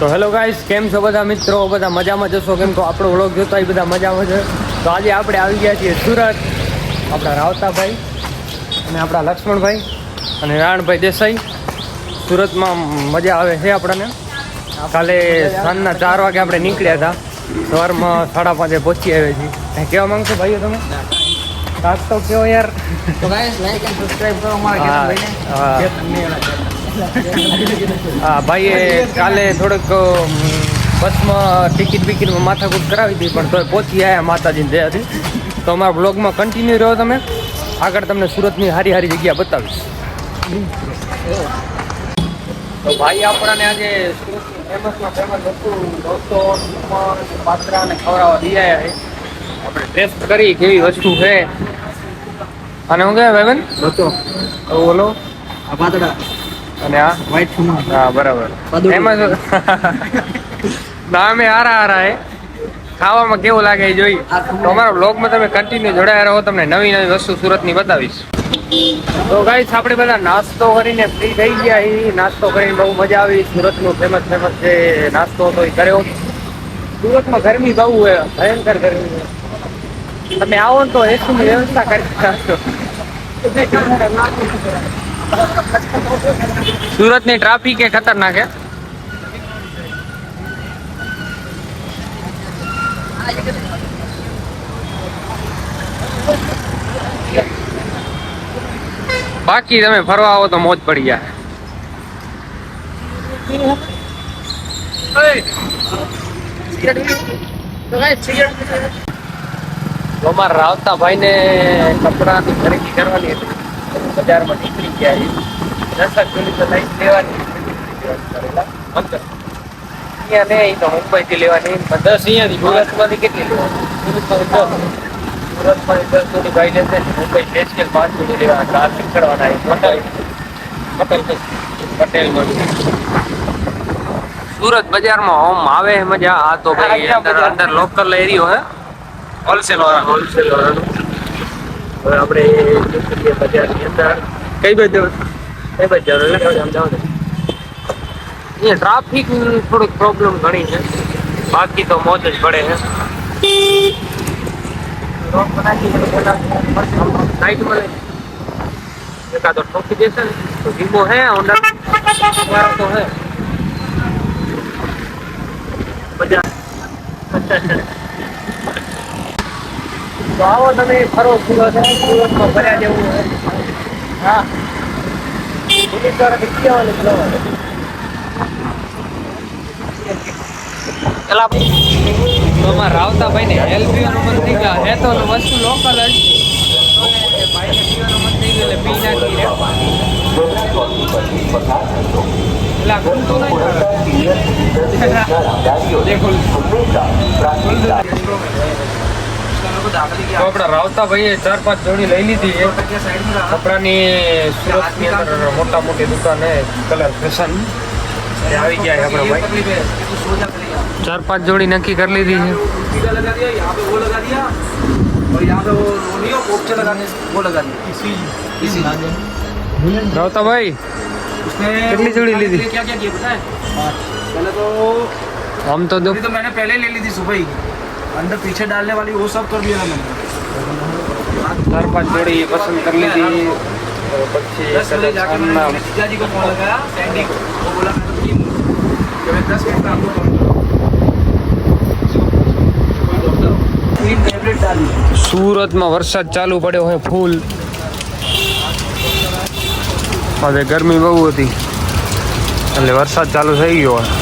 તો hello guys કેમ છો બધા મિત્રો? બધા મજામાં જશો? કેમ તો આપણો વ્લોગ જોતો એ બધા મજામાં છે. તો આજે આપણે આવી ગયા છીએ સુરત આપણા રાવતાભાઈ અને આપણા લક્ષ્મણભાઈ અને રાણભાઈ દેસાઈ. સુરતમાં મજા આવે છે આપણને. કાલે સાંજના ચાર વાગે આપણે નીકળ્યા હતા. સવારમાં સાડા પાંચે પહોંચી આવ્યા છીએ. કેવા માંગશો ભાઈઓ તમે? કાક તો કયો યાર. તો ગાઈસ લાઈક એન્ડ સબસ્ક્રાઇબ કરો અમારા હા, હા. ભાઈએ કાલે થોડુંક બસમાં ટિકિટ બિકિટમાં માથાકૂટ કરાવી હતી પણ તોય પહોંચી આવ્યા માતાજીની દયાથી. તો અમારા બ્લોગમાં કન્ટિન્યુ રહ્યો તમે. આગળ તમને સુરતની હારી હારી જગ્યા બતાવીશ. તો ભાઈ આપણને આજે સુરતની ફેમસમાં ફેમસ હતું દોસ્તો પાત્રા અને ખવડાવવા દઈ આવ્યા છે. આપણે ટેસ્ટ કરી કેવી વસ્તુ છે. અને હું કહેવાય ભાઈબંધ? બોલો. આ પાતળા. અને આ? વ્હાઈટ ફુમા હા બરાબર. એમાં નામે હારા હારા હે. ખાવામાં કેવું લાગે એ જોઈ? તો અમારા બ્લોગમાં તમે કન્ટિન્યુ જોડાયા રહો તમને નવી નવી વસ્તુ સુરતની બતાવીશ. તો ગાઈસ આપણે બધા નાસ્તો કરીને ફ્રી થઈ ગયા એ નાસ્તો કરીને બહુ મજા આવી. સુરતનો ફેમસ ફેમસ જે નાસ્તો હતો એ કર્યો. સુરતમાં ગરમી બહુ હોય ભયંકર ગરમી તમે આવો ને તો એસીની વ્યવસ્થા કરી નાખજો. સુરતની ટ્રાફિક એ ખતરનાક હે બાકી તમે ફરવા આવો તો મોજ પડી જાય. અમારા રાવતા ભાઈને કપડાની ખરીદી કરવાની હતી. બજારમાં નીકળી ગયા છે. દસક જોડી તો લઈ લેવાની કરેલા. અહીંયા તો મુંબઈથી લેવાની. દસ અહીંયાથી સુરતમાંથી કેટલી લેવાની? સુરતમાંથી સુરતમાં દસ જોડી ભાઈ લેશે. મુંબઈ સ્પેશિયલ પાંચ જોડી લેવાના. નીકળવાના એ પટેલ. પટેલ પટેલ સુરત બજારમાં હોમ આવે મજા. આ તો ભાઈ અંદર અંદર લોકલ એરિયો હે. હોલસેલ વાળા. હોલસેલ વાળા હવે આપણે નીકળીએ બજારની અંદર? કઈ બાજુ? કઈ બાજુ? જવાનું એટલે આમ જાવ અહીંયા ટ્રાફિક થોડીક પ્રોબ્લેમ ઘણી છે. બાકી તો મોજ જ પડે છે. સાઈડમાં લઈ એકાદો ઠોકી દેશે ને. તો ધીમો હે હોન્ડા વાળો તો હે. મજા તો આવો તમે ફરો સુરત સુરતમાં ભર્યા જેવું હા. પેલા તમારા રાવતાભાઈ ને હેલ્પ પીવાનું મન થઈ ગયા હે તો વસ્તુ લોકલ જ ભાઈને પીવાનું મન થઈ ગયું. એટલે પી નાખી રે પેલા ગુમતું નહીં દેખો. તો રાવતા ભાઈએ ચાર પાંચ જોડી લઈ લીધી કપડાની સુરતની અંદર મોટા મોટી દુકાન કલર ફેશન. આવી ગયા આપણે ભાઈ. ચાર પાંચ જોડી નક્કી કરી લીધી છે. રાવતા ભાઈ કેટલી જોડી લીધી? આમ તો પહેલે લઈ લીધી સુબહ अंदर पीछे डालने वाली वो सब कर दिया था मैंने ચાર પાંચ જોડી પસંદ કરી લીધી તો પછી दस बजे जाके मैंने સાંજના मेरे जीजा जी को फोन लगाया सैंडी को वो बोला मैं तो तीन जब मैं दस मिनट में आपको फोन तीन टेबलेट डाली સુરતમાં વરસાદ ચાલુ પડ્યો હોય ફૂલ હવે ગરમી બહુ હતી એટલે વરસાદ ચાલુ થઈ ગયો હોય